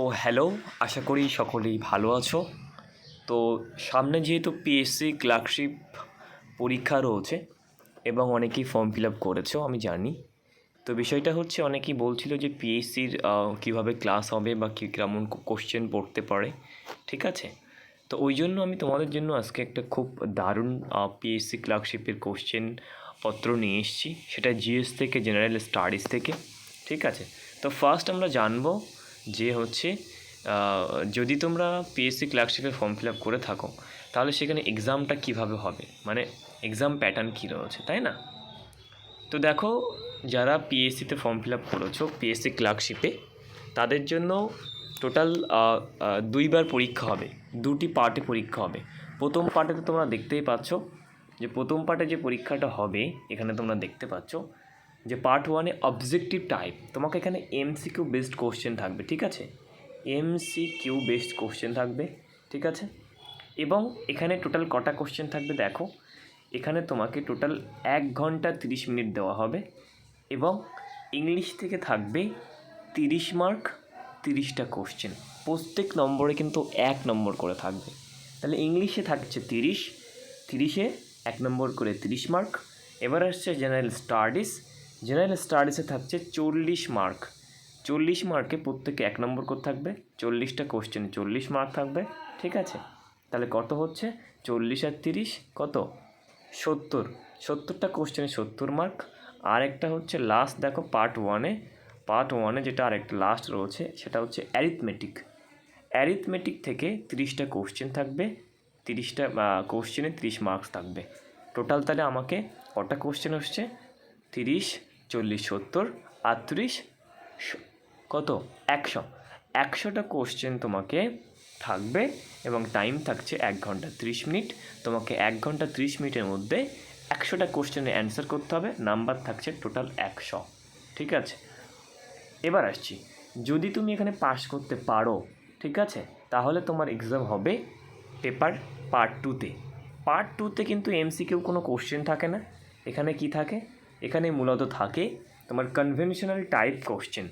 ও hello, আশা করি সকলেই ভালো আছো। তো সামনে যেহেতু পিএসসি ক্লার্কশিপ পরীক্ষা রয়েছে এবং অনেকেই ফর্ম ফিল আপ করেছ, আমি জানি। তো বিষয়টা হচ্ছে, অনেকেই বলছিল যে পিএসসির কীভাবে ক্লাস হবে বা কী, কেমন কোশ্চেন পড়তে পারে, ঠিক আছে? তো ওই জন্য আমি তোমাদের জন্য আজকে একটা খুব দারুণ পিএসসি ক্লার্কশিপের কোশ্চেন পত্র নিয়ে এসেছি। সেটা জিএস থেকে জেনারেল স্টাডিজ থেকে, ঠিক আছে? তো ফার্স্ট আমরা জানব যে হচ্ছে যদি তোমরা পিএসসি ক্লার্কশিপের ফর্ম ফিল আপ করে থাকো, তাহলে সেখানে এক্সামটা কীভাবে হবে? মানে এক্সাম প্যাটার্ন কী রয়েছে, তাই না? তো দেখো, যারা পিএসসিতে ফর্ম ফিল আপ করেছ পিএসসি ক্লার্কশিপে তাদের জন্য টোটাল দুইবার পরীক্ষা হবে, দুটি পার্টে পরীক্ষা হবে। প্রথম পার্টে তো তোমরা দেখতেই পাচ্ছ যে, প্রথম পার্টে যে পরীক্ষাটা হবে, এখানে তোমরা দেখতে পাচ্ছ যে পার্ট ওয়ানে অবজেক্টিভ টাইপ তোমাকে এখানে এমসিকিউ বেসড কোশ্চেন থাকবে, ঠিক আছে? এমসিকিউ বেসড কোশ্চেন থাকবে, ঠিক আছে? এবং এখানে টোটাল কটা কোশ্চেন থাকবে দেখো। এখানে তোমাকে টোটাল এক ঘণ্টা তিরিশ মিনিট দেওয়া হবে এবং ইংলিশ থেকে থাকবে তিরিশ মার্ক তিরিশটা কোশ্চেন প্রত্যেক নম্বরে কিন্তু এক নম্বর করে থাকবে। তাহলে ইংলিশে থাকছে তিরিশ, তিরিশে এক নম্বর করে তিরিশ মার্ক এবার আসছে জেনারেল স্টাডিজ জেনারেল স্টাডিসে থাকছে চল্লিশ মার্ক চল্লিশ মার্কে প্রত্যেকে এক নম্বর করে থাকবে, চল্লিশটা কোশ্চেনে চল্লিশ মার্ক থাকবে, ঠিক আছে? তাহলে কত হচ্ছে? চল্লিশ আর তিরিশ কত? সত্তর। সত্তরটা কোশ্চেনে সত্তর মার্ক আর একটা হচ্ছে লাস্ট দেখো পার্ট ওয়ানে পার্ট ওয়ানে যেটা আরেকটা লাস্ট রয়েছে, সেটা হচ্ছে অ্যারিথমেটিক অ্যারিথমেটিক থেকে তিরিশটা কোশ্চেন থাকবে, তিরিশটা কোশ্চেনে তিরিশ মার্কস থাকবে। টোটাল তাহলে আমাকে কটা কোশ্চেন হচ্ছে তিরিশ চল্লিশ, সত্তর, আটত্রিশ কত? একশো। একশোটা কোশ্চেন তোমাকে থাকবে এবং টাইম থাকছে এক ঘণ্টা ত্রিশ মিনিট। তোমাকে এক ঘণ্টা ত্রিশ মিনিটের মধ্যে একশোটা কোশ্চেনে অ্যান্সার করতে হবে। নাম্বার থাকছে টোটাল একশো। ঠিক আছে? এবার আসছি। যদি তুমি এখানে পাস করতে পারো, ঠিক আছে? তাহলে তোমার এক্সাম হবে পেপার পার্ট টুতে পার্ট টুতে কিন্তু এমসিকিউ কোনো কোশ্চেন থাকে না। এখানে কি থাকে? এখানে মূলত থাকে তোমার কনভেনশনাল টাইপ কোশ্চেন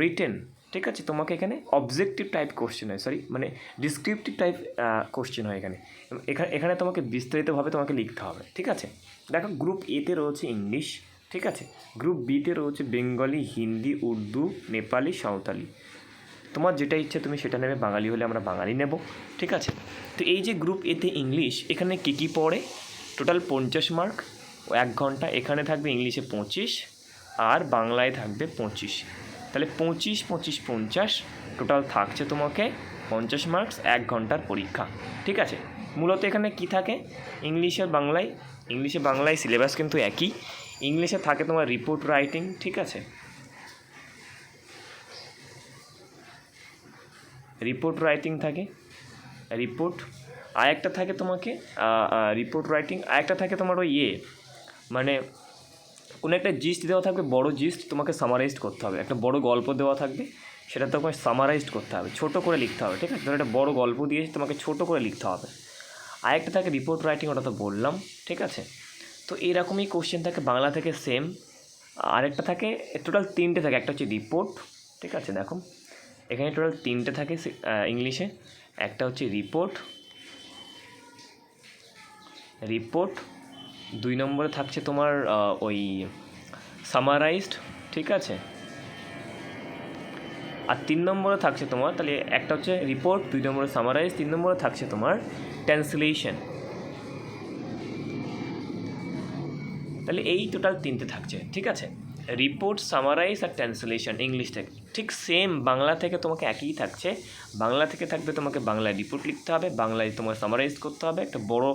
রিটেন ঠিক আছে? তোমাকে এখানে অবজেক্টিভ টাইপ কোশ্চেন হয় সরি মানে ডিসক্রিপটিভ টাইপ কোশ্চেন হয় এখানে। এখানে এখানে তোমাকে বিস্তারিতভাবে তোমাকে লিখতে হবে, ঠিক আছে? দেখো গ্রুপ এতে রয়েছে ইংলিশ ঠিক আছে? গ্রুপ বিতে রয়েছে বেঙ্গলি হিন্দি উর্দু নেপালি সাঁওতালি তোমার যেটা ইচ্ছে তুমি সেটা নেবে, বাঙালি হলে আমরা বাঙালি নেব, ঠিক আছে? তো এই যে গ্রুপ এতে ইংলিশ এখানে কী কী পড়ে? টোটাল পঞ্চাশ মার্ক এক ঘণ্টা, এখানে থাকবে ইংলিশে পঁচিশ, আর বাংলায় থাকবে পঁচিশ। তাহলে পঁচিশ পঁচিশ, পঞ্চাশ টোটাল থাকছে তোমাকে পঞ্চাশ মার্কস এক ঘণ্টার পরীক্ষা। ঠিক আছে? মূলত এখানে কি থাকে? ইংলিশ বাংলায়, ইংলিশে বাংলায় সিলেবাস কিন্তু একই। ইংলিশে থাকে তোমার রিপোর্ট রাইটিং ঠিক আছে? রিপোর্ট রাইটিং থাকে রিপোর্ট আর একটা থাকে তোমাকে রিপোর্ট রাইটিং আর একটা থাকে তোমার ওই ইয়ে মানে কোনো একটা জিস্ট দেওয়া থাকবে, বড় জিস্ট তোমাকে সামারাইজড করতে হবে। একটা বড় গল্প দেওয়া থাকবে, সেটা তোমাকে সামারাইজড করতে হবে। ছোট করে লিখতে হবে, ঠিক আছে? ধরো একটা বড় গল্প দিয়েছে তোমাকে ছোট করে লিখতে হবে। আর একটা থাকে রিপোর্ট রাইটিং ওটা তো বললাম, ঠিক আছে? তো এরকমই কোশ্চেন থাকে, বাংলা থেকে সেম আরেকটা থাকে টোটাল তিনটে থাকে, একটা হচ্ছে রিপোর্ট ঠিক আছে? দেখো, এখানে টোটাল তিনটে থাকে ইংলিশে একটা হচ্ছে রিপোর্ট রিপোর্ট দুই নম্বরে থাকছে তোমার ওই সামারাইজড ঠিক আছে? আর তিন নম্বরে থাকছে তোমার, তাহলে একটা হচ্ছে রিপোর্ট দুই নম্বরে সামারাইজ তিন নম্বরে থাকছে তোমার ট্রান্সলেশন তাহলে এই টোটাল তিনটে থাকছে, ঠিক আছে? রিপোর্ট সামারাইজ আর ট্রান্সলেশন ইংলিশ থেকে। ঠিক সেম বাংলা থেকে তোমাকে একই থাকছে। বাংলা থেকে থাকবে তোমাকে বাংলায় রিপোর্ট লিখতে হবে, বাংলায় তোমার সামারাইজ করতে হবে। একটা বড়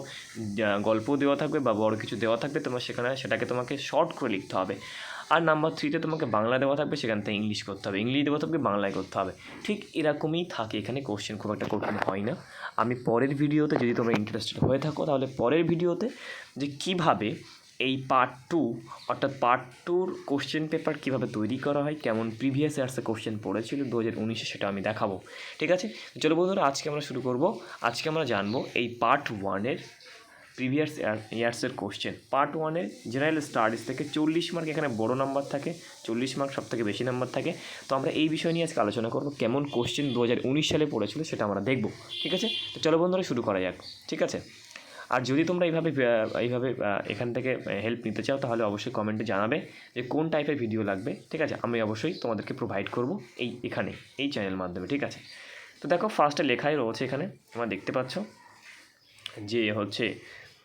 গল্প দেওয়া থাকবে বা বড় কিছু দেওয়া থাকবে, তোমার সেখানে সেটাকে তোমাকে শর্ট করে লিখতে হবে। আর নাম্বার থ্রিতে তোমাকে বাংলা দেওয়া থাকবে, সেখান থেকে ইংলিশ করতে হবে। ইংলিশ দেওয়া থাকবে, বাংলায় করতে হবে। ঠিক এরকমই থাকে এখানে কোশ্চেন খুব একটা কঠিন হয় না। আমি পরের ভিডিওতে যদি তোমরা ইন্টারেস্টেড হয়ে থাকো, তাহলে পরের ভিডিওতে যে কীভাবে এই পার্ট টু অর্থাৎ পার্ট টুর কোশ্চেন পেপার কীভাবে তৈরি করা হয়, কেমন প্রিভিয়াস ইয়ার্সে কোশ্চেন পড়েছিল দু হাজার উনিশে সেটা আমি দেখাবো, ঠিক আছে? চলো বন্ধুরা, আজকে আমরা শুরু করব। আজকে আমরা জানব এই পার্ট ওয়ানের প্রিভিয়াস ইয়ার্সের কোশ্চেন পার্ট ওয়ানে জেনারেল স্টাডিজ থেকে চল্লিশ মার্ক এখানে বড় নাম্বার থাকে, চল্লিশ মার্ক সব থেকে বেশি নাম্বার থাকে। তো আমরা এই বিষয় নিয়ে আজকে আলোচনা করব, কেমন কোশ্চেন দু হাজার উনিশ সালে পড়েছিল সেটা আমরা দেখব, ঠিক আছে? তো চলো বন্ধুরা, শুরু করা যাক, ঠিক আছে? আর যদি তোমরা এইভাবে এইভাবে এখান থেকে হেল্প নিতে চাও, তাহলে অবশ্যই কমেন্টে জানাবে যে কোন টাইপের ভিডিও লাগবে, ঠিক আছে? আমি অবশ্যই তোমাদেরকে প্রোভাইড করব এই, এখানে, এই চ্যানেল মাধ্যমে, ঠিক আছে? তো দেখো ফার্স্টে লেখাই রয়েছে এখানে, তোমরা দেখতে পাচ্ছ যে হচ্ছে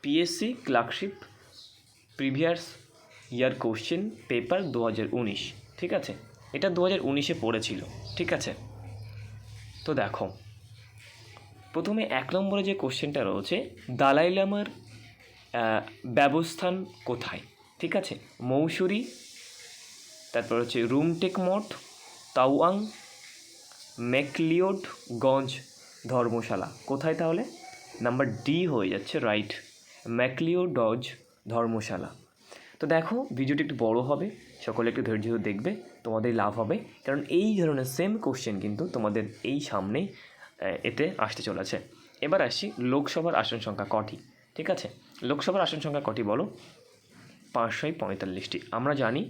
PSC clerkship previous year question paper দু হাজার উনিশ, ঠিক আছে? এটা দু হাজার উনিশে পড়েছিল, ঠিক আছে? তো দেখো প্রথমে এক নম্বরে যে কোশ্চেনটা রয়েছে, দালাই লামার ব্যবস্থান কোথায়? ঠিক আছে? মৌসুরি, তারপর হচ্ছে রুমটেক মঠ, তাওয়াং ম্যাকলিওডগঞ্জ ধর্মশালা। কোথায় তাহলে? নাম্বার ডি হয়ে যাচ্ছে রাইট ম্যাকলিওডজ ধর্মশালা। তো দেখো, ভিডিওটি একটু বড় হবে, সকলে একটু ধৈর্য ধরে দেখবে, তোমাদের লাভ হবে, কারণ এই ধরনের সেম কোশ্চেন কিন্তু তোমাদের এই সামনেই এতে আসতে চলেছে। এবার আসছি লোকসভার আসন সংখ্যা কটি, ঠিক আছে? লোকসভার আসন সংখ্যা কটি বলো? পাঁচশোই পঁয়তাল্লিশটি। আমরা জানি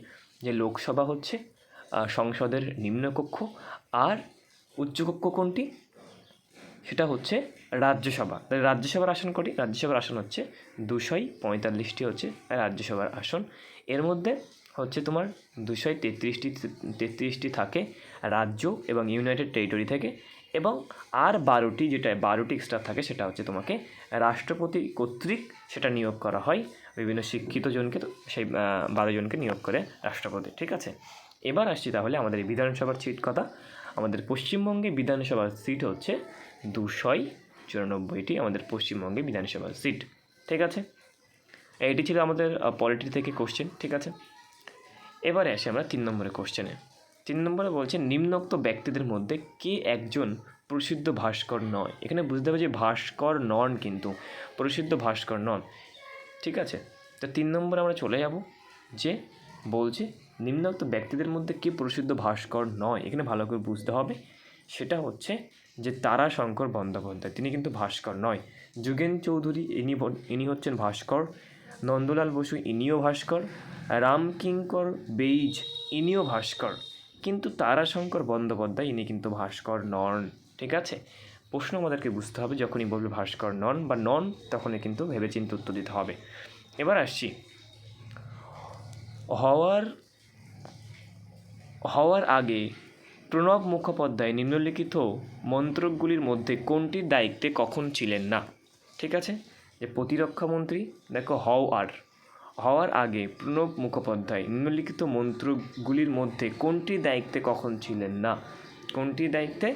যে লোকসভা হচ্ছে সংসদের নিম্নকক্ষ আর উচ্চকক্ষ কোনটি? সেটা হচ্ছে রাজ্যসভা। তাহলে রাজ্যসভার আসন কটি? রাজ্যসভার আসন হচ্ছে দুশোই পঁয়তাল্লিশটি হচ্ছে রাজ্যসভার আসন। এর মধ্যে হচ্ছে তোমার দুশোই তেত্রিশটি তেত্রিশটি থাকে রাজ্য এবং ইউনাইটেড টেরিটরি থেকে। এবং আর বারোটি যেটা বারোটি এক্সট্রা থাকে সেটা হচ্ছে তোমাকে রাষ্ট্রপতি কর্তৃক সেটা নিয়োগ করা হয়। বিভিন্ন শিক্ষিত জনকে সেই বারো জনকে নিয়োগ করে রাষ্ট্রপতি, ঠিক আছে? এবার আসছি তাহলে আমাদের বিধানসভার সিট কথা। আমাদের পশ্চিমবঙ্গে বিধানসভার সিট হচ্ছে দুশোই চুরানব্বইটি আমাদের পশ্চিমবঙ্গে বিধানসভার সিট, ঠিক আছে? এটি ছিল আমাদের পলিটি থেকে কোশ্চেন ঠিক আছে? এবারে আসি আমরা তিন নম্বরের কোশ্চেনে তিন নম্বরে বলছে, নিম্নোক্ত ব্যক্তিদের মধ্যে কে একজন প্রসিদ্ধ ভাস্কর নয়? এখানে বুঝতে হবে যে ভাস্কর নন কিন্তু, প্রসিদ্ধ ভাস্কর নন। ঠিক আছে? তো তিন নম্বরে আমরা চলে যাব যে বলছে, নিম্নোক্ত ব্যক্তিদের মধ্যে কে প্রসিদ্ধ ভাস্কর নয়? এখানে ভালো করে বুঝতে হবে। সেটা হচ্ছে যে তারাশঙ্কর বন্দ্যোপাধ্যায়, তিনি কিন্তু ভাস্কর নয়। যুগেন চৌধুরী, ইনি ইনি হচ্ছেন ভাস্কর। নন্দলাল বসু, ইনিও ভাস্কর। রামকিঙ্কর বেইজ, ইনিও ভাস্কর। কিন্তু তারাশঙ্কর বন্দ্যোপাধ্যায়, ইনি কিন্তু ভাস্কর নন, ঠিক আছে? প্রশ্ন আমাদেরকে বুঝতে হবে যখনই বলবে ভাস্কর নন বা নন, তখনই কিন্তু ভেবেচিন্তে উত্তর দিতে হবে। এবার আসছি। হওয়ার হওয়ার আগে প্রণব মুখোপাধ্যায় নিম্নলিখিত মন্ত্রকগুলির মধ্যে কোনটির দায়িত্বে কখন ছিলেন না? ঠিক আছে? যে প্রতিরক্ষা মন্ত্রী দেখো, হওয়ার। হওয়ার আগে প্রণব মুখোপাধ্যায় নিম্নলিখিত মন্ত্রগুলির মধ্যে কোনটি দায়িত্বে কখন ছিলেন না? কোনটি দায়িত্বে?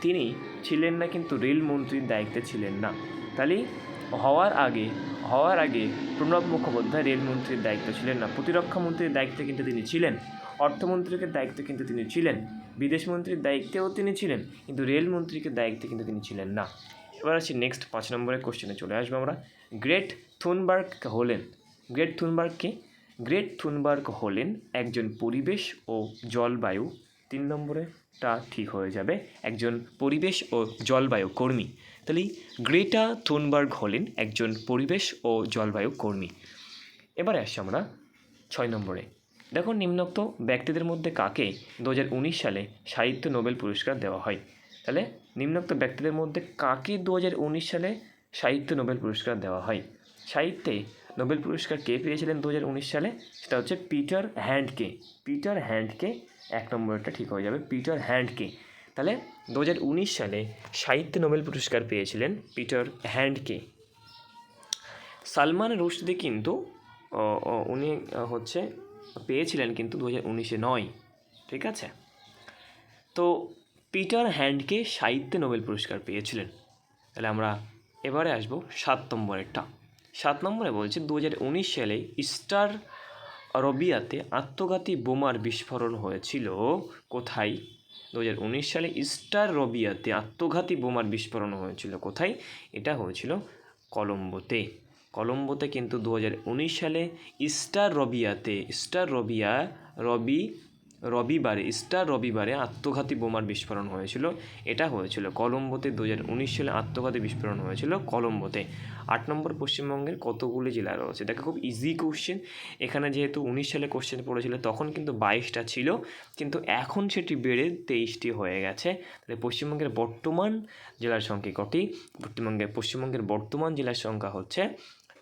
তিনি ছিলেন না কিন্তু রেলমন্ত্রীর দায়িত্বে ছিলেন না। তাহলে হওয়ার আগে হওয়ার আগে প্রণব মুখোপাধ্যায় রেলমন্ত্রীর দায়িত্ব ছিলেন না। প্রতিরক্ষা মন্ত্রীর দায়িত্বে কিন্তু তিনি ছিলেন, অর্থমন্ত্রীকে দায়িত্বে কিন্তু তিনি ছিলেন বিদেশমন্ত্রীর দায়িত্বেও তিনি ছিলেন, কিন্তু রেলমন্ত্রীকে দায়িত্বে কিন্তু তিনি ছিলেন না। এবার আসছি নেক্সট পাঁচ নম্বরের কোশ্চেনে চলে আসব আমরা। গ্রেট থুনবার্গ হলেন। গ্রেট থুনবার্গকে, গ্রেট থুনবার্গ হলেন একজন পরিবেশ ও জলবায়ু, তিন নম্বরেটা ঠিক হয়ে যাবে, একজন পরিবেশ ও জলবায়ু কর্মী। তাহলে গ্রেটা থুনবার্গ হলেন একজন পরিবেশ ও জলবায়ু কর্মী। এবারে আসছি আমরা ছয় নম্বরে। দেখো নিম্নোক্ত ব্যক্তিদের মধ্যে কাকে দু হাজার উনিশ সালে সাহিত্য নোবেল পুরস্কার দেওয়া হয়? তাহলে নিম্নোক্ত ব্যক্তিদের মধ্যে কাকে দু হাজার উনিশ সালে সাহিত্য নোবেল পুরস্কার দেওয়া হয়? সাহিত্যে নোবেল পুরস্কার কে পেয়েছিলেন দু হাজার উনিশ সালে? সেটা হচ্ছে পিটার হ্যান্ডকে। পিটার হ্যান্ডকে, এক নম্বরটা ঠিক হয়ে যাবে, পিটার হ্যান্ডকে। তাহলে দু হাজার উনিশ সালে সাহিত্য নোবেল পুরস্কার পেয়েছিলেন পিটার হ্যান্ডকে। সালমান রুশদি কিন্তু উনি হচ্ছে, পেয়েছিলেন কিন্তু দু হাজার উনিশে নয়। ঠিক আছে? তো পিটার হ্যান্ডকে সাহিত্যে নোবেল পুরস্কার পেয়েছিলেন। তাহলে আমরা এবারে আসব সাত নম্বরেরটা। সাত নম্বরে বলছে দু হাজার উনিশ সালে স্টার রবিয়াতে আত্মঘাতী বোমার বিস্ফোরণ হয়েছিল। কোথায়? দু হাজার উনিশ সালে স্টার রবিয়াতে আত্মঘাতী বোমার বিস্ফোরণ হয়েছিল। কোথায়? এটা হয়েছিল কলম্বোতে। কলম্বোতে কিন্তু দু হাজার উনিশ সালে স্টার রবিয়াতে স্টার রবিয়া, রবি রবিবারে, স্টার রবিবারে আত্মঘাতী বোমার বিস্ফোরণ হয়েছিল। এটা হয়েছিল কলম্বোতে দু হাজার উনিশ সালে আত্মঘাতী বিস্ফোরণ হয়েছিল কলম্বোতে। আট নম্বর পশ্চিমবঙ্গের কতগুলি জেলা রয়েছে? দেখো, খুব ইজি কোশ্চেন এখানে যেহেতু উনিশ সালে কোশ্চেন পড়েছিল, তখন কিন্তু বাইশটা ছিল। কিন্তু এখন সেটি বেড়ে তেইশটি হয়ে গেছে। তাহলে পশ্চিমবঙ্গের বর্তমান জেলার সংখ্যা কটি? পশ্চিমবঙ্গের পশ্চিমবঙ্গের বর্তমান জেলার সংখ্যা হচ্ছে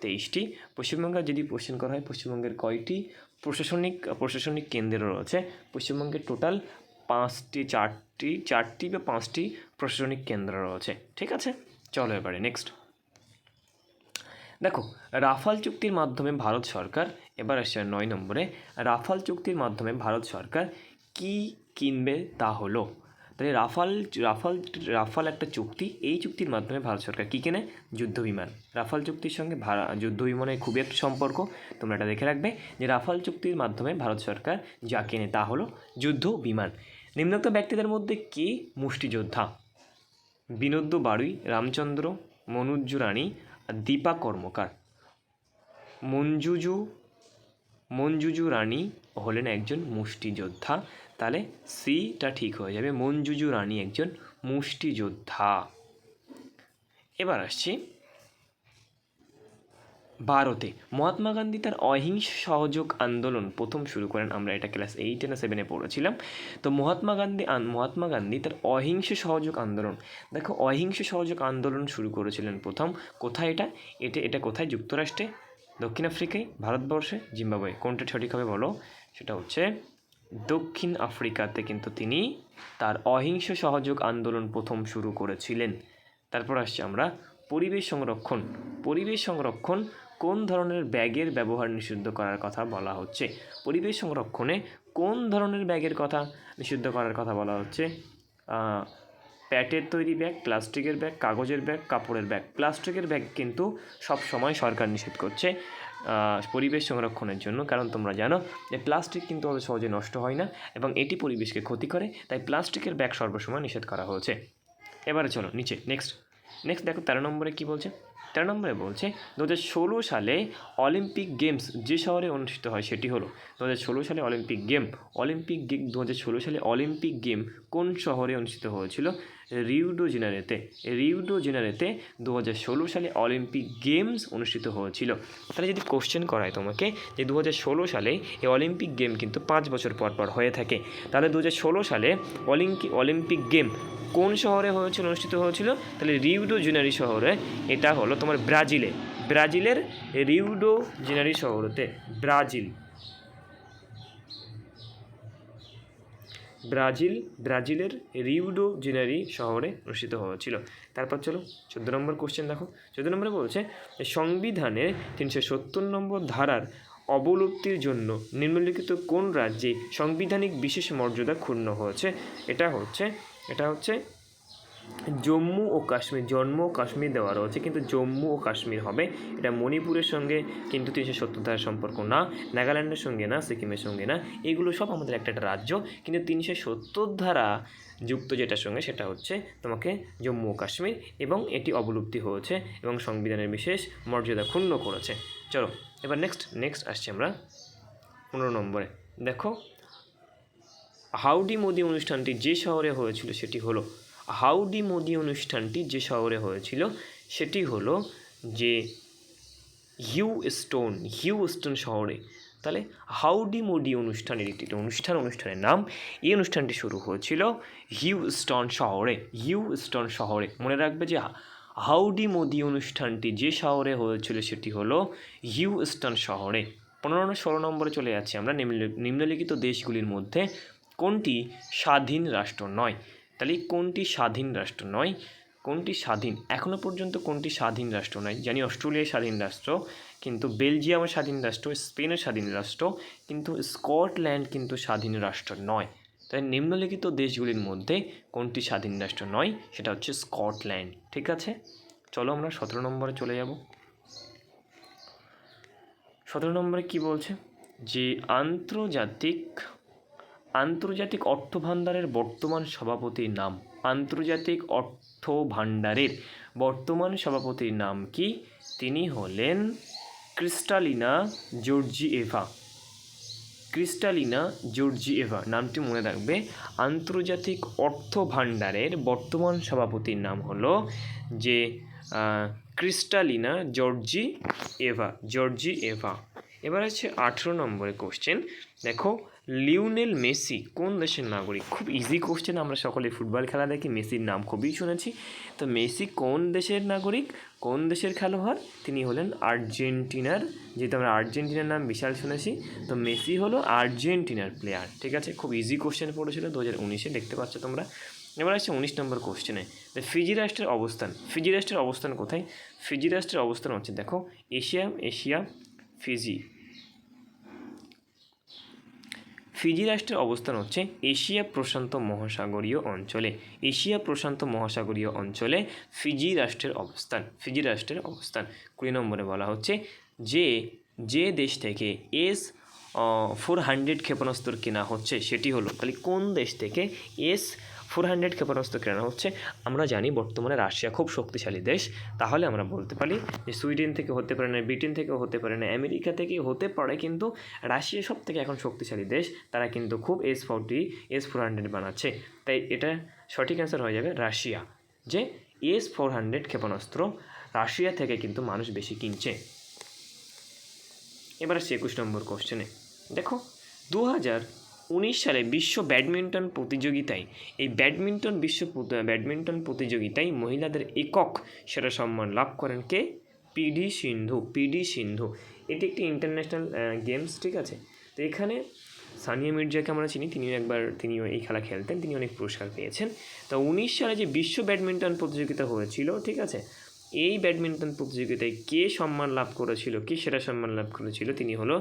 তেইশটি। পশ্চিমবঙ্গের যদি কোশ্চেন করা হয়, পশ্চিমবঙ্গের কয়টি? প্রশাসনিক প্রশাসনিক কেন্দ্র রয়েছে। পশ্চিমবঙ্গে টোটাল পাঁচটি, চারটি চারটি বা পাঁচটি প্রশাসনিক কেন্দ্র রয়েছে। ঠিক আছে? চলো এবারে নেক্সট দেখো, রাফাল চুক্তির মাধ্যমে ভারত সরকার, এবার আসছে নয় নম্বরে, রাফাল চুক্তির মাধ্যমে ভারত সরকার কি কিনবে তা হলো? তাহলে রাফাল রাফাল রাফাল একটা চুক্তি, এই চুক্তির মাধ্যমে ভারত সরকার কী কেনে? যুদ্ধ বিমান। রাফাল চুক্তির সঙ্গে যুদ্ধ বিমানের খুবই একটা সম্পর্ক, তোমরা এটা দেখে রাখবে। যে রাফাল চুক্তির মাধ্যমে ভারত সরকার যা কেনে তা হলো যুদ্ধ বিমান। নিম্নোক্ত ব্যক্তিদের মধ্যে কে মুষ্টিযোদ্ধা বিনোদ্য বাড়ুই রামচন্দ্র, মনুজ্জু রানী দীপা কর্মকার। মঞ্জুজু মঞ্জুজু রানী হলেন একজন মুষ্টিযোদ্ধা তাহলে সিটা ঠিক হয়ে যাবে। মঞ্জুজু রানী একজন মুষ্টিযোদ্ধা এবার আসছি ভারতে। মহাত্মা গান্ধী তার অহিংস সহযোগ আন্দোলন প্রথম শুরু করেন, আমরা এটা ক্লাস এইটে না সেভেনে পড়েছিলাম। তো মহাত্মা গান্ধী মহাত্মা গান্ধী তার অহিংস সহযোগ আন্দোলন। দেখো, অহিংস সহযোগ আন্দোলন শুরু করেছিলেন প্রথম। কোথায় এটা? এটা এটা কোথায়? যুক্তরাষ্ট্রে, দক্ষিণ আফ্রিকায়, ভারতবর্ষে, জিম্বাবুয়ে। কোনটা সঠিক হবে বলো? সেটা হচ্ছে দক্ষিণ আফ্রিকাতে কিন্তু তিনি তার অহিংস সহযোগ আন্দোলন প্রথম শুরু করেছিলেন। তারপর আসছে আমরা পরিবেশ সংরক্ষণ। পরিবেশ সংরক্ষণ কোন ধরনের ব্যাগের ব্যবহার নিষিদ্ধ করার কথা বলা হচ্ছে? পরিবেশ সংরক্ষণে কোন ধরনের ব্যাগের কথা নিষিদ্ধ করার কথা বলা হচ্ছে? প্যাটের তৈরি ব্যাগ, প্লাস্টিকের ব্যাগ, কাগজের ব্যাগ, কাপড়ের ব্যাগ। প্লাস্টিকের ব্যাগ কিন্তু সব সময় সরকার নিষেধ করছে। পরিবেশ সংরক্ষণের জন্য, কারণ তোমরা জানো যে প্লাস্টিক কিন্তু অত সহজে নষ্ট হয় না এবং এটি পরিবেশকে ক্ষতি করে, তাই প্লাস্টিকের ব্যাগ সর্বসময় নিষেধ করা হয়েছে। এবারে চলো, নিচে নেক্সট নেক্সট দেখো তেরো নম্বরে কী বলছে? তেরো নম্বরে বলছে দু হাজার ষোলো সালে অলিম্পিক গেমস যে শহরে অনুষ্ঠিত হয় সেটি হলো দু হাজার ষোলো সালে অলিম্পিক গেম অলিম্পিক গেম দু ষোলো সালে অলিম্পিক গেম কোন শহরে অনুষ্ঠিত হয়েছিল? রিউডো জেনারেতে রিউডো জেনারেতে দু হাজার ষোলো সালে অলিম্পিক গেমস অনুষ্ঠিত হয়েছিল। তাহলে যদি কোশ্চেন করায় তোমাকে যে দু হাজার ষোলো সালে এই অলিম্পিক গেম কিন্তু পাঁচ বছর পর পর হয়ে থাকে। তাহলে দু হাজার ষোলো সালে অলিম্পিক অলিম্পিক গেম কোন শহরে হয়েছিল, অনুষ্ঠিত হয়েছিল? তাহলে রিউডো জেনারি শহরে এটা হলো তোমার ব্রাজিলে। ব্রাজিলের রিউডো জেনারি শহরতে ব্রাজিল। ব্রাজিল, ব্রাজিলের রিউডো জেনারি শহরে অনুষ্ঠিত হয়েছিল। তারপর চলো, চোদ্দ নম্বর কোশ্চেন দেখো। চোদ্দ নম্বরে বলছে সংবিধানে সংবিধানের তিনশো সত্তর নম্বর ধারার অবলুপ্তির জন্য নিম্নলিখিত কোন রাজ্যে সাংবিধানিক বিশেষ মর্যাদা ক্ষুণ্ণ হয়েছে? এটা হচ্ছে এটা হচ্ছে জম্মু ও কাশ্মীর, জম্মু ও কাশ্মীর দেওয়া রয়েছে, কিন্তু জম্মু ও কাশ্মীর হবে। এটা মণিপুরের সঙ্গে, কিন্তু তিনশো সত্তর সম্পর্ক না, নাগাল্যান্ডের সঙ্গে না, সিকিমের সঙ্গে না। এগুলো সব আমাদের একটা একটা রাজ্য, কিন্তু তিনশো সত্তর ধারা যুক্ত যেটার সঙ্গে, সেটা হচ্ছে তোমাকে জম্মু ও কাশ্মীর, এবং এটি অবলুপ্তি হয়েছে, এবং সংবিধানের বিশেষ মর্যাদা ক্ষুণ্ণ করেছে। চলো, এবার নেক্সট নেক্সট আসছি আমরা পনেরো নম্বরে। দেখো, হাউডি মোদি অনুষ্ঠানটি যে শহরে হয়েছিল, সেটি হলো হাউডি মোদি অনুষ্ঠানটি যে শহরে হয়েছিল, সেটি হলো যে হিউ স্টোন হিউ স্টোন শহরে। তাহলে হাউডি মোদি অনুষ্ঠানের একটি অনুষ্ঠান, অনুষ্ঠানের নাম, এই অনুষ্ঠানটি শুরু হয়েছিল হিউ স্টোন শহরে হিউ স্টোন শহরে। মনে রাখবে যে হাউডি মোদি অনুষ্ঠানটি যে শহরে হয়েছিল, সেটি হলো হিউ স্টোন শহরে। পনেরো ষোলো নম্বরে চলে যাচ্ছি আমরা। নিম্নলি- নিম্নলিখিত দেশগুলির মধ্যে কোনটি স্বাধীন রাষ্ট্র নয়? তাহলে কোনটি স্বাধীন রাষ্ট্র নয়, কোনটি স্বাধীন? এখনও পর্যন্ত কোনটি স্বাধীন রাষ্ট্র নয়? জানি অস্ট্রেলিয়া স্বাধীন রাষ্ট্র, কিন্তু বেলজিয়ামের স্বাধীন রাষ্ট্র স্পেনের স্বাধীন রাষ্ট্র, কিন্তু স্কটল্যান্ড কিন্তু স্বাধীন রাষ্ট্র নয়। তাই নিম্নলিখিত দেশগুলির মধ্যে কোনটি স্বাধীন রাষ্ট্র নয়, সেটা হচ্ছে স্কটল্যান্ড, ঠিক আছে? চলো আমরা সতেরো নম্বরে চলে যাব। সতেরো নম্বরে কি বলছে? যে আন্তর্জাতিক আন্তর্জাতিক অর্থ ভাণ্ডারের বর্তমান সভাপতির নাম। আন্তর্জাতিক অর্থ ভাণ্ডারের বর্তমান সভাপতির নাম কি? তিনি হলেন ক্রিস্টালিনা জর্জিয়েভা। ক্রিস্টালিনা জর্জিয়েভা, নামটি মনে রাখবে। আন্তর্জাতিক অর্থ ভাণ্ডারের বর্তমান সভাপতির নাম হলো যে Kristalina Georgieva Georgieva এবার আছে আঠেরো নম্বরে কোশ্চেন দেখো, লিওনেল মেসি কোন দেশের নাগরিক? খুব ইজি কোশ্চেন আমরা সকলে ফুটবল খেলা দেখি, মেসির নাম খুবই শুনেছি। তো মেসি কোন দেশের নাগরিক? কোন দেশের খেলোয়াড়? তিনি হলেন আর্জেন্টিনার, যেহেতু আমরা আর্জেন্টিনার নাম বিশাল শুনেছি, তো মেসি হলো আর্জেন্টিনার প্লেয়ার ঠিক আছে? খুব ইজি কোশ্চেন পড়েছিল দু হাজার উনিশে দেখতে পাচ্ছ তোমরা। এবার আসছে উনিশ নম্বর কোশ্চেনে ফিজি রাষ্ট্রের অবস্থান, ফিজি রাষ্ট্রের অবস্থান কোথায়? ফিজি রাষ্ট্রের অবস্থান হচ্ছে, দেখো, এশিয়া এশিয়া ফিজি। ফিজি রাষ্ট্রের অবস্থান হচ্ছে এশিয়া প্রশান্ত মহাসাগরীয় অঞ্চলে। এশিয়া প্রশান্ত মহাসাগরীয় অঞ্চলে ফিজি রাষ্ট্রের অবস্থান, ফিজি রাষ্ট্রের অবস্থান। কুড়ি নম্বরে বলা হচ্ছে যে যে দেশ থেকে এস ফোর হান্ড্রেড ক্ষেপণাস্ত্র কেনা হচ্ছে সেটি হলো, তাহলে কোন দেশ থেকে এস ফোর হান্ড্রেড ক্ষেপণাস্ত্র কেনা হচ্ছে। আমরা জানি বর্তমানে রাশিয়া খুব শক্তিশালী দেশ। তাহলে আমরা বলতে পারি যে সুইডেন থেকে হতে পারে না, ব্রিটেন থেকেও হতে পারে না, আমেরিকা থেকে হতে পারে কিন্তু রাশিয়া সব থেকে এখন শক্তিশালী দেশ। তারা কিন্তু খুব S forty S four hundred বানাচ্ছে। তাই এটা সঠিক অ্যান্সার হয়ে যাবে রাশিয়া, যে এস ফোর হান্ড্রেড ক্ষেপণাস্ত্র রাশিয়া থেকে কিন্তু মানুষ বেশি কিনছে। এবার আসছে একুশ নম্বর কোশ্চেনে দেখো দু হাজার উনিশ সালে বিশ্ব ব্যাডমিন্টন প্রতিযোগিতায়, এই ব্যাডমিন্টন বিশ্ব ব্যাডমিন্টন প্রতিযোগিতায় মহিলাদের একক সেরা সম্মান লাভ করেন কে? পিডি সিন্ধু পিডি সিন্ধু। এটি একটি ইন্টারন্যাশনাল গেমস ঠিক আছে? তো এখানে সানিয়া মির্জাকে আমরা চিনি, তিনিও একবার তিনিও এই খেলা খেলতেন, তিনি অনেক পুরস্কার পেয়েছেন। তো উনিশ সালে যে বিশ্ব ব্যাডমিন্টন প্রতিযোগিতা হয়েছিল, ঠিক আছে? এই ব্যাডমিন্টন প্রতিযোগিতায় কে সম্মান লাভ করেছিল, কে সেরা সম্মান লাভ করেছিল, তিনি হলো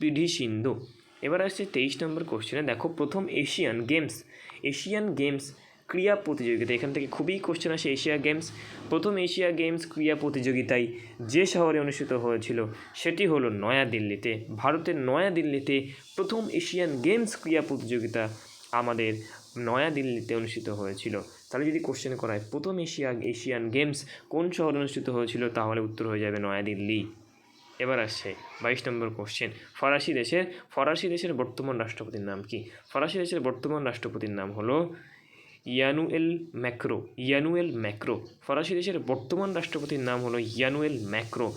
পিডি সিন্ধু। এবার আসছে তেইশ নম্বর কোশ্চেনে দেখো, প্রথম এশিয়ান গেমস এশিয়ান গেমস ক্রীড়া প্রতিযোগিতা। এখান থেকে খুবই কোশ্চেন আসে এশিয়া গেমস প্রথম এশিয়া গেমস ক্রীড়া প্রতিযোগিতায় যে শহরে অনুষ্ঠিত হয়েছিল, সেটি হলো নয়াদিল্লিতে। ভারতের নয়াদিল্লিতে প্রথম এশিয়ান গেমস ক্রীড়া প্রতিযোগিতা আমাদের নয়াদিল্লিতে অনুষ্ঠিত হয়েছিল। তাহলে যদি কোশ্চেন করা হয় প্রথম এশিয়া, এশিয়ান গেমস কোন শহরে অনুষ্ঠিত হয়েছিল, তাহলে উত্তর হয়ে যাবে নয়াদিল্লি। এবার আসছে বাইশ নম্বর কোশ্চেন ফরাসি দেশের ফরাসি দেশের বর্তমান রাষ্ট্রপতির নাম কি? ফরাসি দেশের বর্তমান রাষ্ট্রপতির নাম হলো ইয়ানুয়েল ম্যাক্রো ইয়ানুয়েল ম্যাক্রো। ফরাসি দেশের বর্তমান রাষ্ট্রপতির নাম হলো ইয়ানুয়েল ম্যাক্রো।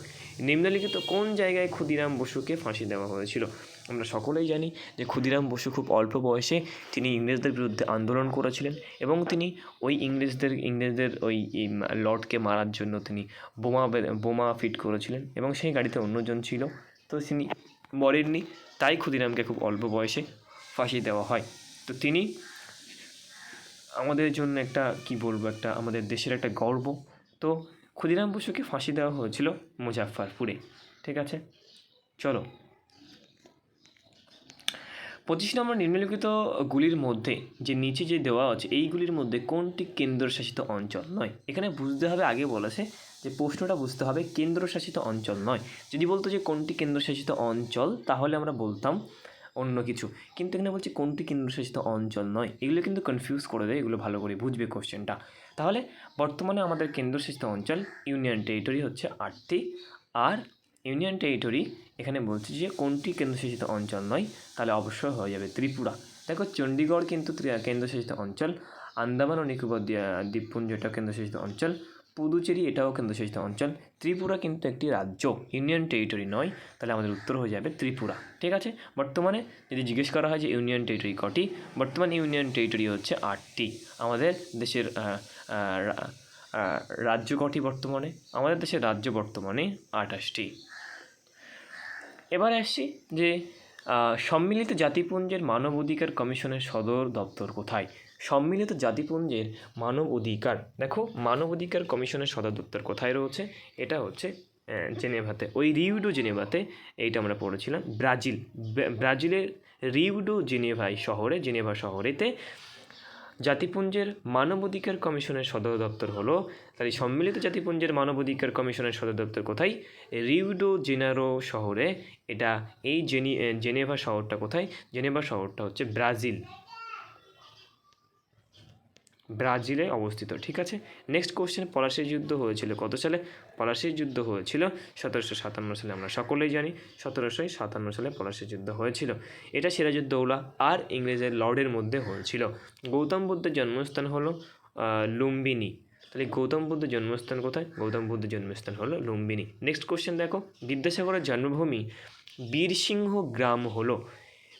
নিম্নলিখিত কোন জায়গায় ক্ষুদিরাম বসুকে ফাঁসি দেওয়া হয়েছিল? আমরা সকলেই জানি যে ক্ষুদিরাম বসু খুব অল্প বয়সে তিনি ইংরেজদের বিরুদ্ধে আন্দোলন করেছিলেন এবং তিনি ওই ইংরেজদের ইংরেজদের ওই লর্ডকে মারার জন্য তিনি বোমা বোমা ফিট করেছিলেন এবং সেই গাড়িতে অন্যজন ছিল। তো তিনি মরেননি, তাই ক্ষুদিরামকে খুব অল্প বয়সে ফাঁসি দেওয়া হয়। তো তিনি আমাদের জন্য একটা, কি বলব, একটা আমাদের দেশের একটা গর্ব। তো ক্ষুদিরাম বসুকে ফাঁসি দেওয়া হয়েছিল মুজাফফরপুরে। ঠিক আছে? চলো। পঁচিশ নম্বর নিম্নলিখিতগুলির মধ্যে যে নিচে যে দেওয়া আছে এইগুলির মধ্যে কোনটি কেন্দ্রশাসিত অঞ্চল নয়? এখানে বুঝতে হবে, আগে বলেছে যে প্রশ্নটা বুঝতে হবে, কেন্দ্রশাসিত অঞ্চল নয়। যদি বলতো যে কোনটি কেন্দ্রশাসিত অঞ্চল, তাহলে আমরা বলতাম অন্য কিছু। কিন্তু এখানে বলছি কোনটি কেন্দ্রশাসিত অঞ্চল নয়। এগুলো কিন্তু কনফিউজ করে দেয়, এগুলো ভালো করে বুঝবে কোশ্চেনটা তাহলে বর্তমানে আমাদের কেন্দ্রশাসিত অঞ্চল ইউনিয়ন টেরিটরি হচ্ছে আটটি, আর ইউনিয়ন টেরিটরি এখানে বলছে যে কোনটি কেন্দ্রশাসিত অঞ্চল নয়, তাহলে অবশ্যই হয়ে যাবে ত্রিপুরা। দেখো চণ্ডীগড় কিন্তু কেন্দ্রশাসিত অঞ্চল, আন্দামান ও নিকোবর দ্বী- দ্বীপপুঞ্জ এটাও কেন্দ্রশাসিত অঞ্চল, পুদুচেরি এটাও কেন্দ্রশাসিত অঞ্চল, ত্রিপুরা কিন্তু একটি রাজ্য, ইউনিয়ন টেরিটরি নয়, তাহলে আমাদের উত্তর হয়ে যাবে ত্রিপুরা। ঠিক আছে? বর্তমানে যদি জিজ্ঞেস করা হয় যে ইউনিয়ন টেরিটরি কটি, বর্তমান ইউনিয়ন টেরিটরি হচ্ছে আটটি। আমাদের দেশের রাজ্য কটি বর্তমানে? আমাদের দেশের রাজ্য বর্তমানে আঠাশটি। এবার আসছি যে সম্মিলিত জাতিপুঞ্জের মানব অধিকার কমিশনের সদর দপ্তর কোথায়? সম্মিলিত জাতিপুঞ্জের মানব অধিকার, দেখো, মানব অধিকার কমিশনের সদর দপ্তর কোথায় রয়েছে? এটা হচ্ছে জেনেভাতে, ওই রিউডো জেনেভাতে, এইটা আমরা পড়েছিলাম, ব্রাজিল ব্রাজিলের রিউডো জেনেভাই শহরে, জেনেভা শহরেতে জাতিপুঞ্জের মানবাধিকার কমিশনের সদর দপ্তর হলো তাই সম্মিলিত জাতিপুঞ্জের মানবাধিকার কমিশনের সদর দপ্তর কোথায়? রিউডো জেনারো শহরে। এটা এই জেনি, জেনেভা শহরটা কোথায়? জেনেভা শহরটা হচ্ছে ব্রাজিল। ব্রাজিলে অবস্থিত, ঠিক আছে? নেক্সট কোশ্চেন পলাশির যুদ্ধ হয়েছিল কত সালে? পলাশির যুদ্ধ হয়েছিল সতেরোশো সাতান্ন সালে, আমরা সকলেই জানি। সতেরোশো সাতান্ন সালে পলাশির যুদ্ধ হয়েছিল। এটা সিরাজউদ্দৌলা আর ইংরেজের লর্ডের মধ্যে হয়েছিল। গৌতম বুদ্ধের জন্মস্থান হলো লুম্বিনী। তাহলে গৌতম বুদ্ধের জন্মস্থান কোথায়? গৌতম বুদ্ধের জন্মস্থান হলো লুম্বিনী। নেক্সট কোশ্চেন দেখো। বিদ্যাসাগরের জন্মভূমি বীরসিংহ গ্রাম হলো।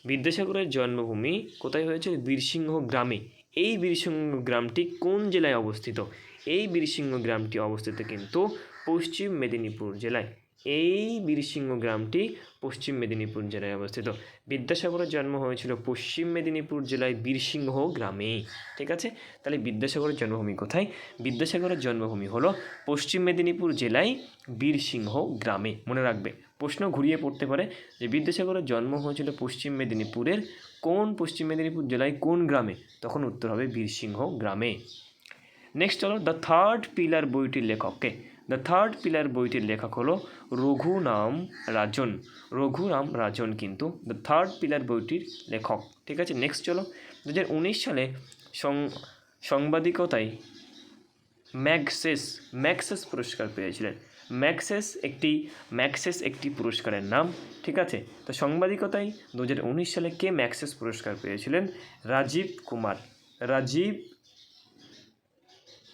বিদ্যাসাগরের জন্মভূমি কোথায় হয়েছে বীরসিংহ গ্রামে। এই বীরসিংহ গ্রামটি কোন জেলায় অবস্থিত? এই বীরসিংহ গ্রামটি অবস্থিত কিন্তু পশ্চিম মেদিনীপুর জেলায়। এই বীরসিংহ গ্রামটি পশ্চিম মেদিনীপুর জেলায় অবস্থিত। বিদ্যাসাগরের জন্ম হয়েছিল পশ্চিম মেদিনীপুর জেলায় বীরসিংহ গ্রামে। ঠিক আছে? তাহলে বিদ্যাসাগরের জন্মভূমি কোথায়? বিদ্যাসাগরের জন্মভূমি হলো পশ্চিম মেদিনীপুর জেলায় বীরসিংহ গ্রামে। মনে রাখবে। প্রশ্ন ঘুরিয়ে পড়তে পারে যে বিদ্যাসাগরের জন্ম হয়েছিল পশ্চিম মেদিনীপুরের কোন পশ্চিম মেদিনীপুর জেলায় কোন গ্রামে? তখন উত্তর হবে বীরসিংহ গ্রামে। নেক্সট চলো দ্য থার্ড পিলার বইটির লেখককে দ্য থার্ড পিলার বইটির লেখক হলো রঘুনাম রাজন। রঘুরাম রাজন কিন্তু দ্য থার্ড পিলার বইটির লেখক। ঠিক আছে নেক্সট চলো। দু হাজার উনিশ সালে সাংবাদিকতায় ম্যাগসেস ম্যাক্সেস পুরস্কার পেয়েছিলেন। ম্যাক্সেস একটি ম্যাক্সেস একটি পুরস্কারের নাম, ঠিক আছে? তো সাংবাদিকতায় দু হাজার উনিশ সালে কে ম্যাক্সেস পুরস্কার পেয়েছিলেন? রাজীব কুমার, রাজীব,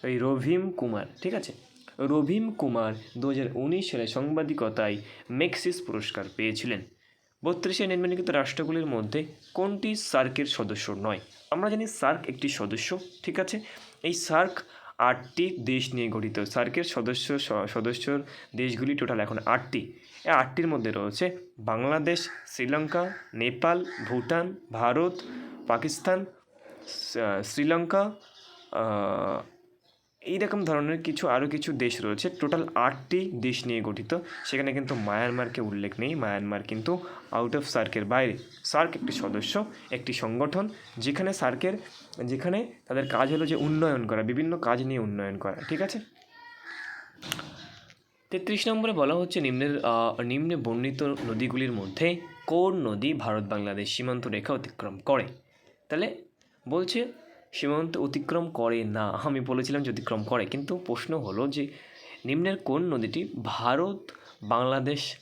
এই রভিম কুমার, ঠিক আছে? রভিম কুমার দু হাজার উনিশ সালে সাংবাদিকতায় ম্যাক্সিস পুরস্কার পেয়েছিলেন। বত্রিশে নিম্নলিখিত রাষ্ট্রগুলির মধ্যে কোনটি সার্কের সদস্য নয়? আমরা জানি সার্ক একটি সদস্য, ঠিক আছে? এই সার্ক আটটি দেশ নিয়ে গঠিত। সার্কের সদস্য সদস্যর দেশগুলি টোটাল এখন আটটি। এই আটটির মধ্যে রয়েছে বাংলাদেশ, শ্রীলঙ্কা, নেপাল, ভুটান, ভারত, পাকিস্তান শ্রীলঙ্কা আহ, এইরকম ধরনের কিছু আরও কিছু দেশ রয়েছে। টোটাল আটটি দেশ নিয়ে গঠিত। সেখানে কিন্তু মায়ানমারকে উল্লেখ নেই। মায়ানমার কিন্তু আউট অফ সার্কের বাইরে। সার্ক একটি সদস্য একটি সংগঠন। যেখানে সার্কের যেখানে তাদের কাজ হলো যে উন্নয়ন করা বিভিন্ন কাজ নিয়ে উন্নয়ন করা। ঠিক আছে? তেত্রিশ নম্বরে বলা হচ্ছে নিম্নের নিম্নে বর্ণিত নদীগুলির মধ্যে কোন নদী ভারত বাংলাদেশ সীমান্ত রেখা অতিক্রম করে? তাহলে বলছে সীমান্ত অতিক্রম করে না। আমি বলেছিলাম যে অতিক্রম করে, কিন্তু প্রশ্ন হলো যে নিম্নের কোন নদীটি ভারত বাংলাদেশ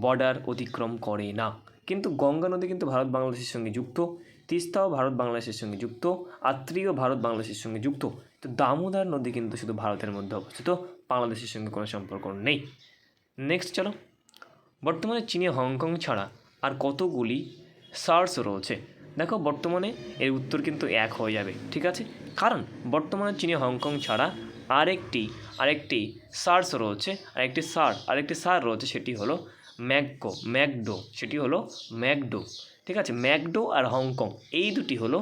বর্ডার অতিক্রম করে না? কিন্তু গঙ্গা নদী কিন্তু ভারত বাংলাদেশের সঙ্গে যুক্ত, তিস্তাও ভারত বাংলাদেশের সঙ্গে যুক্ত, আত্রিও ভারত বাংলাদেশের সঙ্গে যুক্ত। তো দামোদর নদী কিন্তু শুধু ভারতের মধ্যে অবস্থিত, বাংলাদেশের সঙ্গে কোনো সম্পর্ক নেই। নেক্সট চলো। বর্তমানে চীনে হংকং ছাড়া আর কতগুলি সার্স রয়েছে? দেখো, বর্তমানে এর উত্তর কিন্তু এক হয়ে যাবে, ঠিক আছে? কারণ বর্তমানে চীনে হংকং ছাড়া আরেকটি আরেকটি সার্স রয়েছে, আরেকটি সার আরেকটি সার রয়েছে সেটি হলো ম্যাকগো, ম্যাকডো, সেটি হলো ম্যাকডো, ঠিক আছে? ম্যাকডো আর হংকং, এই দুটি হলো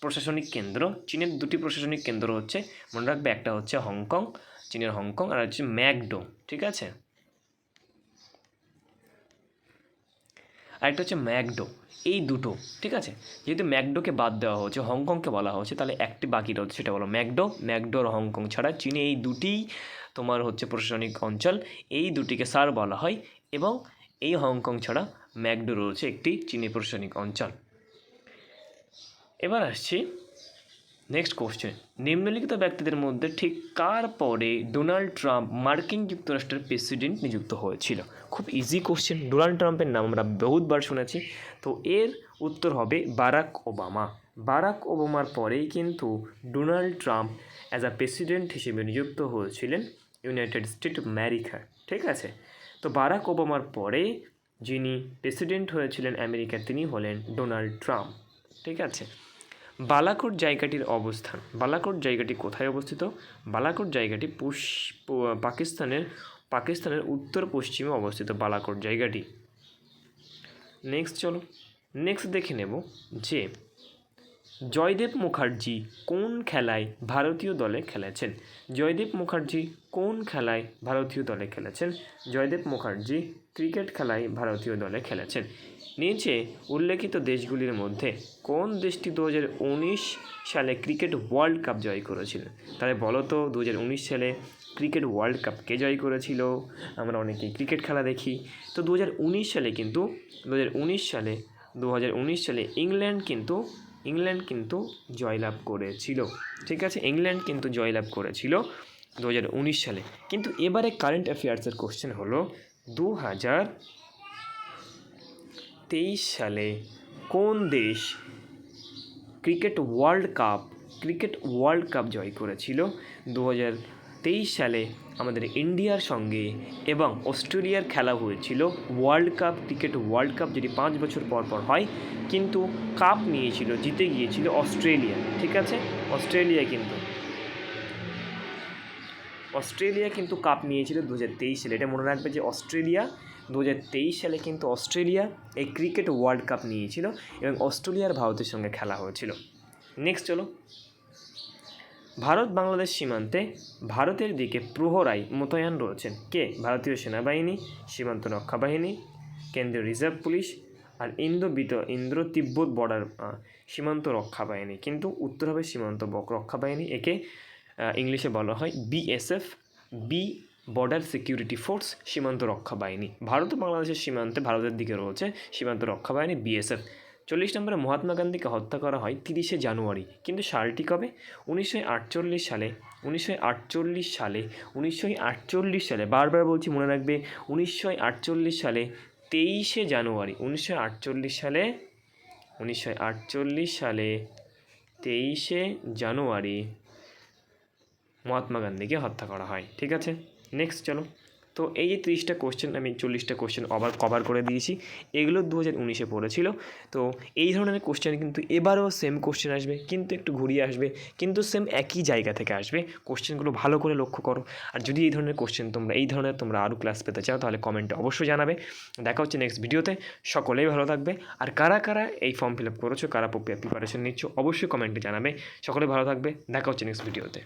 প্রশাসনিক কেন্দ্র, চীনের দুটি প্রশাসনিক কেন্দ্র হচ্ছে, মনে রাখবে, একটা হচ্ছে হংকং, চীনের হংকং আর হচ্ছে ম্যাকডো, ঠিক আছে? আরেকটা হচ্ছে ম্যাকডো, এই দুটো, ঠিক আছে? যেহেতু ম্যাকডোকে বাদ দেওয়া হচ্ছে হংকংকে বলা হচ্ছে তাহলে একটি বাকি রয়েছে, সেটা বলো ম্যাকডো ম্যাকডোর হংকং ছাড়া। চীনে এই দুটিই তোমার হচ্ছে প্রশাসনিক অঞ্চল, এই দুটিকে সার বলা হয় এবং এই হংকং ছাড়া ম্যাকডো রয়েছে একটি চীনে প্রশাসনিক অঞ্চল। এবার আসছি নেক্সট কোশ্চেন নিম্নলিখিত ব্যক্তিদের মধ্যে ঠিক কার পরে ডোনাল্ড ট্রাম্প মার্কিন যুক্তরাষ্ট্রের প্রেসিডেন্ট নিযুক্ত হয়েছিল? খুব ইজি কোশ্চেন ডোনাল্ড ট্রাম্পের নাম আমরা বহুতবার শুনেছি। তো এর উত্তর হবে বারাক ওবামা। বারাক ওবামার পরেই কিন্তু Donald Trump as a president হিসেবে নিযুক্ত হয়েছিলেন ইউনাইটেড স্টেট আমেরিকা ঠিক আছে? তো বারাক ওবামার পরে যিনি প্রেসিডেন্ট হয়েছিলেন আমেরিকার, তিনি হলেন ডোনাল্ড ট্রাম্প। ঠিক আছে? বালাকোট জায়গাটির অবস্থান। বালাকোট জায়গাটি কোথায় অবস্থিত? বালাকোট জায়গাটি পাকিস্তানের পাকিস্তানের উত্তর পশ্চিমে অবস্থিত বালাকোট জায়গাটি। নেক্সট চলো। নেক্সট দেখে নেব যে জয়দেব মুখার্জি কোন খেলায় ভারতীয় দলে খেলেছেন? জয়দেব মুখার্জি কোন খেলায় ভারতীয় দলে খেলেছেন? জয়দেব মুখার্জি ক্রিকেট খেলায় ভারতীয় দলে খেলেছেন। নিচে উল্লেখিত দেশগুলির মধ্যে কোন দেশটি দু হাজার উনিশ সালে ক্রিকেট ওয়ার্ল্ড কাপ জয় করেছিল? তাহলে বলো তো দু হাজার উনিশ সালে ক্রিকেট ওয়ার্ল্ড কাপ কে জয় করেছিল? আমরা অনেকেই ক্রিকেট খেলা দেখি। তো দু হাজার উনিশ সালে কিন্তু দু হাজার উনিশ সালে দু হাজার উনিশ সালে ইংল্যান্ড কিন্তু ইংল্যান্ড কিন্তু জয়লাভ করেছিল। ঠিক আছে? ইংল্যান্ড কিন্তু জয়লাভ করেছিল দু হাজার উনিশ সালে। কিন্তু এবারে কারেন্ট অ্যাফেয়ার্সের কোশ্চেন হলো দু তেইশ সালে কোন দেশ cricket world cup cricket world cup জয় করেছিল? দু হাজার তেইশ সালে আমাদের ইন্ডিয়ার সঙ্গে এবং অস্ট্রেলিয়ার খেলা হয়েছিল world cup, cricket world cup, যেটি পাঁচ বছর পর পর হয়। কিন্তু কাপ নিয়েছিল, জিতে গিয়েছিল অস্ট্রেলিয়া, ঠিক আছে? অস্ট্রেলিয়া কিন্তু। অস্ট্রেলিয়া কিন্তু কাপ নিয়েছিল দু হাজার তেইশ সালে। এটা মনে রাখবে যে অস্ট্রেলিয়া দু হাজার তেইশ সালে কিন্তু অস্ট্রেলিয়া এই ক্রিকেট ওয়ার্ল্ড কাপ নিয়েছিল এবং অস্ট্রেলিয়ার ভারতের সঙ্গে খেলা হয়েছিল। নেক্সট চলো। ভারত বাংলাদেশ সীমান্তে ভারতের দিকে প্রহরায় মোতায়েন রয়েছেন কে? ভারতীয় সেনাবাহিনী, সীমান্ত রক্ষা বাহিনী কেন্দ্রীয় রিজার্ভ পুলিশ আর ইন্দো বিত ইন্দ্র তিব্বত বর্ডার সীমান্ত রক্ষা বাহিনী কিন্তু উত্তর হবে সীমান্ত রক্ষা বাহিনী একে ইংলিশে বলা হয় BSF B border security force, সীমান্ত রক্ষা বাহিনী ভারত ও বাংলাদেশের সীমান্তে ভারতের দিকে রয়েছে সীমান্ত রক্ষা বাহিনী বিএসএফ চল্লিশ নম্বরে মহাত্মা গান্ধীকে হত্যা করা হয় তিরিশে জানুয়ারি। কিন্তু সালটি কবে? উনিশশো আটচল্লিশ সালে, উনিশশো আটচল্লিশ সালে, উনিশশো আটচল্লিশ সালে, বারবার বলছি মনে রাখবে, উনিশশো আটচল্লিশ সালে, তেইশে জানুয়ারি, উনিশশো আটচল্লিশ সালে, উনিশশো আটচল্লিশ সালে, তেইশে জানুয়ারি মহাত্মা গান্ধীকে হত্যা করা হয়। ঠিক আছে? নেক্সট চলো। তো এই যে তিরিশটা কোশ্চেন আমি চল্লিশটা কোশ্চেন আবার কভার করে দিয়েছি, এগুলো দু হাজার উনিশে পড়েছিল। তো এই ধরনের কোশ্চেন কিন্তু এবারও সেম কোশ্চেন আসবে, কিন্তু একটু ঘুরিয়ে আসবে, কিন্তু সেম একই জায়গা থেকে আসবে। কোশ্চেনগুলো ভালো করে লক্ষ্য করো। আর যদি এই ধরনের কোশ্চেন তোমরা, এই ধরনের তোমরা আরও ক্লাস পেতে চাও, তাহলে কমেন্টে অবশ্যই জানাবে। দেখা হচ্ছে নেক্সট ভিডিওতে সকলেই ভালো থাকবে। আর কারা কারা এই ফর্ম ফিল আপ করেছ, কারা প্রিপারেশন নিচ্ছ, অবশ্যই কমেন্টে জানাবে। সকলে ভালো থাকবে। দেখা হচ্ছে নেক্সট ভিডিওতে